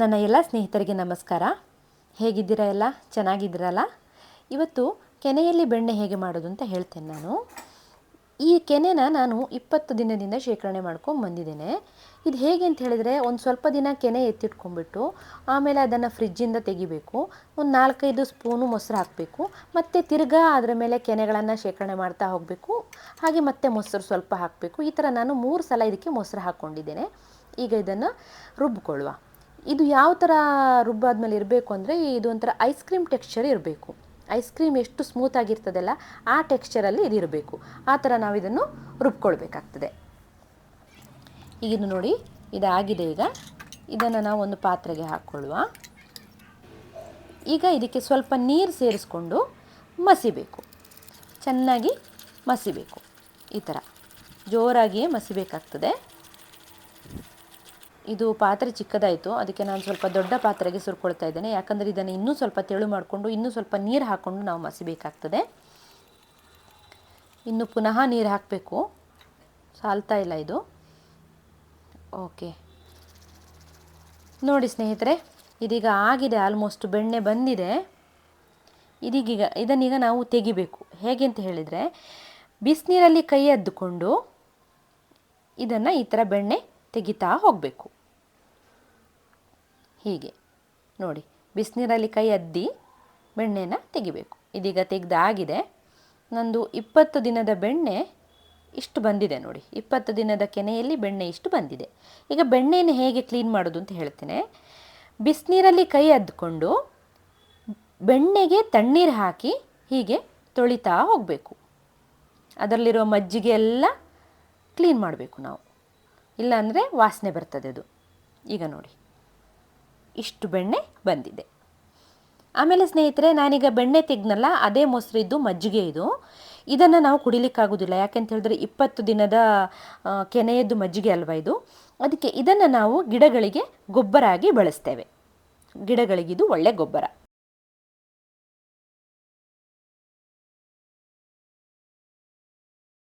ನನ್ನ ಎಲ್ಲ ಸ್ನೇಹಿತರಿಗೆ ನಮಸ್ಕಾರ. ಹೇಗಿದ್ದೀರಾ ಎಲ್ಲ? ಚೆನ್ನಾಗಿದ್ದೀರಲ್ಲ? ಇವತ್ತು ಕೆನೆಯಲ್ಲಿ ಬೆಣ್ಣೆ ಹೇಗೆ ಮಾಡೋದು ಅಂತ ಹೇಳ್ತೇನೆ ನಾನು. ಈ ಕೆನೆನ ನಾನು ಇಪ್ಪತ್ತು ದಿನದಿಂದ ಶೇಖರಣೆ ಮಾಡ್ಕೊಂಡು ಬಂದಿದ್ದೇನೆ. ಇದು ಹೇಗೆ ಅಂತ ಹೇಳಿದರೆ ಒಂದು ಸ್ವಲ್ಪ ದಿನ ಕೆನೆ ಎತ್ತಿಟ್ಕೊಂಡ್ಬಿಟ್ಟು ಆಮೇಲೆ ಅದನ್ನು ಫ್ರಿಜ್ಜಿಂದ ತೆಗಿಬೇಕು. ಒಂದು ನಾಲ್ಕೈದು ಸ್ಪೂನು ಮೊಸರು ಹಾಕಬೇಕು. ಮತ್ತು ತಿರ್ಗಾ ಅದರ ಮೇಲೆ ಕೆನೆಗಳನ್ನು ಶೇಖರಣೆ ಮಾಡ್ತಾ ಹೋಗಬೇಕು. ಹಾಗೆ ಮತ್ತೆ ಮೊಸರು ಸ್ವಲ್ಪ ಹಾಕಬೇಕು. ಈ ಥರ ನಾನು ಮೂರು ಸಲ ಇದಕ್ಕೆ ಮೊಸರು ಹಾಕ್ಕೊಂಡಿದ್ದೇನೆ. ಈಗ ಇದನ್ನು ರುಬ್ಕೊಳ್ಳುವ. ಇದು ಯಾವ ಥರ ರುಬ್ಬಾದ್ಮೇಲೆ ಇರಬೇಕು ಅಂದರೆ ಇದು ಒಂಥರ ಐಸ್ ಕ್ರೀಮ್ ಟೆಕ್ಸ್ಚರ್ ಇರಬೇಕು. ಐಸ್ ಕ್ರೀಮ್ ಎಷ್ಟು ಸ್ಮೂತ್ ಆಗಿರ್ತದಲ್ಲ ಆ ಟೆಕ್ಸ್ಚರಲ್ಲಿ ಇದು ಇರಬೇಕು. ಆ ಥರ ನಾವು ಇದನ್ನು ರುಬ್ಕೊಳ್ಬೇಕಾಗ್ತದೆ. ಈಗ ಇದು ನೋಡಿ, ಇದಾಗಿದೆ ಈಗ. ಇದನ್ನು ನಾವು ಒಂದು ಪಾತ್ರೆಗೆ ಹಾಕ್ಕೊಳ್ಳುವ ಈಗ ಇದಕ್ಕೆ ಸ್ವಲ್ಪ ನೀರು ಸೇರಿಸ್ಕೊಂಡು ಮಸಿಬೇಕು. ಚೆನ್ನಾಗಿ ಮಸಿಬೇಕು. ಈ ಥರ ಜೋರಾಗಿಯೇ ಮಸಿಬೇಕಾಗ್ತದೆ. ಇದು ಪಾತ್ರೆ ಚಿಕ್ಕದಾಯಿತು. ಅದಕ್ಕೆ ನಾನು ಸ್ವಲ್ಪ ದೊಡ್ಡ ಪಾತ್ರೆಗೆ ಸುರ್ಕೊಳ್ತಾ ಇದ್ದೇನೆ. ಯಾಕಂದರೆ ಇದನ್ನು ಇನ್ನೂ ಸ್ವಲ್ಪ ತೆಳು ಮಾಡಿಕೊಂಡು, ಇನ್ನೂ ಸ್ವಲ್ಪ ನೀರು ಹಾಕ್ಕೊಂಡು ನಾವು ಮಸಿಬೇಕಾಗ್ತದೆ. ಇನ್ನು ಪುನಃ ನೀರು ಹಾಕಬೇಕು. ಸಾಲ್ತಾ ಇಲ್ಲ ಇದು. ಓಕೆ. ನೋಡಿ ಸ್ನೇಹಿತರೆ, ಇದೀಗ ಆಗಿದೆ, ಆಲ್ಮೋಸ್ಟ್ ಬೆಣ್ಣೆ ಬಂದಿದೆ. ಇದೀಗೀಗ, ಇದನ್ನೀಗ ನಾವು ತೆಗಿಬೇಕು. ಹೇಗೆ ಅಂತ ಹೇಳಿದರೆ, ಬಿಸಿನೀರಲ್ಲಿ ಕೈ ಅದ್ದುಕೊಂಡು ಇದನ್ನು ಈ ಥರ ಬೆಣ್ಣೆ ತೆಗಿತಾ ಹೋಗಬೇಕು. ಹೀಗೆ. ನೋಡಿ, ಬಿಸಿನೀರಲ್ಲಿ ಕೈ ಅದ್ದಿ ಬೆಣ್ಣೆನ ತೆಗಿಬೇಕು. ಇದೀಗ ತೆಗೆದಾಗಿದೆ ನಂದು ಇಪ್ಪತ್ತು ದಿನದ ಬೆಣ್ಣೆ ಇಷ್ಟು ಬಂದಿದೆ ನೋಡಿ. ಇಪ್ಪತ್ತು ದಿನದ ಕೆನೆಯಲ್ಲಿ ಬೆಣ್ಣೆ ಇಷ್ಟು ಬಂದಿದೆ. ಈಗ ಬೆಣ್ಣೆನ ಹೇಗೆ ಕ್ಲೀನ್ ಮಾಡೋದು ಅಂತ ಹೇಳ್ತೇನೆ. ಬಿಸಿನೀರಲ್ಲಿ ಕೈ ಅದ್ಕೊಂಡು ಬೆಣ್ಣೆಗೆ ತಣ್ಣೀರು ಹಾಕಿ ಹೀಗೆ ತೊಳಿತಾ ಹೋಗಬೇಕು. ಅದರಲ್ಲಿರೋ ಮಜ್ಜಿಗೆ ಎಲ್ಲ ಕ್ಲೀನ್ ಮಾಡಬೇಕು ನಾವು. ಇಲ್ಲಾಂದರೆ ವಾಸನೆ ಬರ್ತದೆ ಅದು. ಈಗ ನೋಡಿ. ಇಷ್ಟು ಬೆಣ್ಣೆ ಬಂದಿದೆ. ಆಮೇಲೆ ಸ್ನೇಹಿತರೆ, ನಾನೀಗ ಬೆಣ್ಣೆ ತೆಗ್ನಲ್ಲ, ಅದೇ ಮೊಸರಿದ್ದು ಮಜ್ಜಿಗೆ ಇದು. ಇದನ್ನು ನಾವು ಕುಡಿಲಿಕ್ಕಾಗೋದಿಲ್ಲ. ಯಾಕೆಂತ ಹೇಳಿದ್ರೆ ಇಪ್ಪತ್ತು ದಿನದ ಕೆನೆಯದ್ದು ಮಜ್ಜಿಗೆ ಅಲ್ವಾ ಇದು? ಅದಕ್ಕೆ ಇದನ್ನು ನಾವು ಗಿಡಗಳಿಗೆ ಗೊಬ್ಬರ ಆಗಿ ಬಳಸ್ತೇವೆ ಗಿಡಗಳಿಗಿದು ಒಳ್ಳೆ ಗೊಬ್ಬರ.